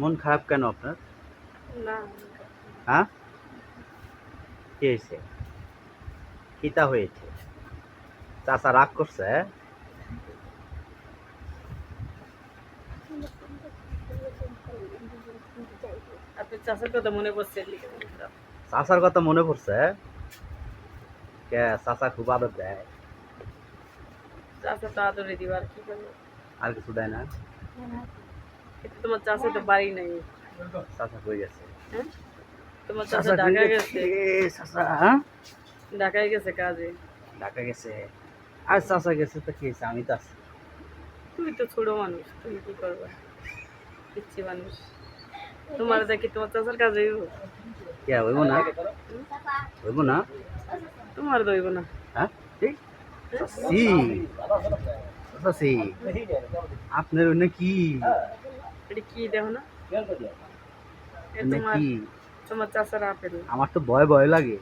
মন খারাপ কেন আপনার? না। হ্যাঁ? কি হয়েছে? কিতা হয়েছে? চাচা রাগ করছে? আপনি চাষের কথা মনে পড়ছে লিখে কথা মনে পড়ছে? হ্যাঁ? কে চাচা খুব আদর দেয়? চাষা তো আদরে দিবার কি আর কিছু দেয় না। তোমার চাষে তো বাড়ি নাই। চাচা কই গেছে? হ্যাঁ? তোমার চাষা ঢাকায় গেছে? হ্যাঁ? ঢাকায় গেছে কাজে। ঢাকা গেছে? আর চাচা গেছে তো কি আমি তো আছি। তুমি তো ছোট মানুষ তুমি কি করবে? পিচ্ছি মানুষ। তোমার দেখি তোমার চাষার কাজে হইব? কে হইব না? হইব না? তোমার দইব না। হ্যাঁ? ঠিক সি। সি। আপনার ওনে কি? এটা কি দেখো না এ ওনে তোমার কি তোমার চাষার আপেল আমার তো ভয় ভয় লাগে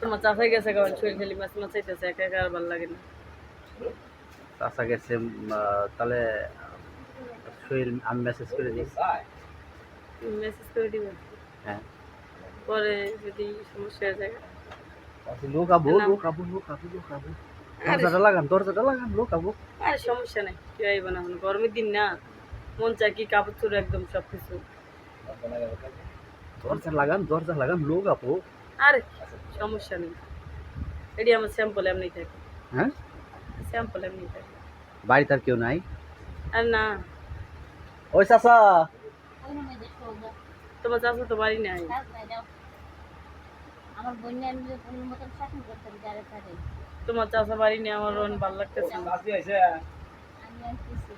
তোমার চাষাই গেছে কারণ শরীর খালি মাছ মাছ চাইতেছে একা একা আর ভালো লাগে না চাচা গেছে উম, আহ, তাহলে সোহেল আমি মেসেজ করে দিচ্ছি তুমি মেসেজ করে দিবে হ্যাঁ পরে যদি সমস্যা হয়ে যায় লোক আবো না। লোক আবো লোক আবো লোক আবো আরে দরজাটা লাগান দরজাটা লাগান লোক আবো আর সমস্যা নেই কেউ আইব না গরমের দিন না মন চায় কি কাপড় চোর একদম সব কিছু দরজা লাগান দরজা লাগান লোক আবো আরে সমস্যা নেই। এটি আমার স্যাম্পল এমনি থাকে। হ্যাঁ? স্যাম্পল এমনি থাকে। বাড়িতে আর কেউ নাই? আর না। ওই চাচা। তোমার চাষা তো বাড়ি নাই। আমার বন্যা আমি কোনো মতন শাসন করতাম যারা তাদের। তোমার চাষা বাড়ি নিয়ে আমার অনেক ভালো লাগতেছে না। আমি আসতেছি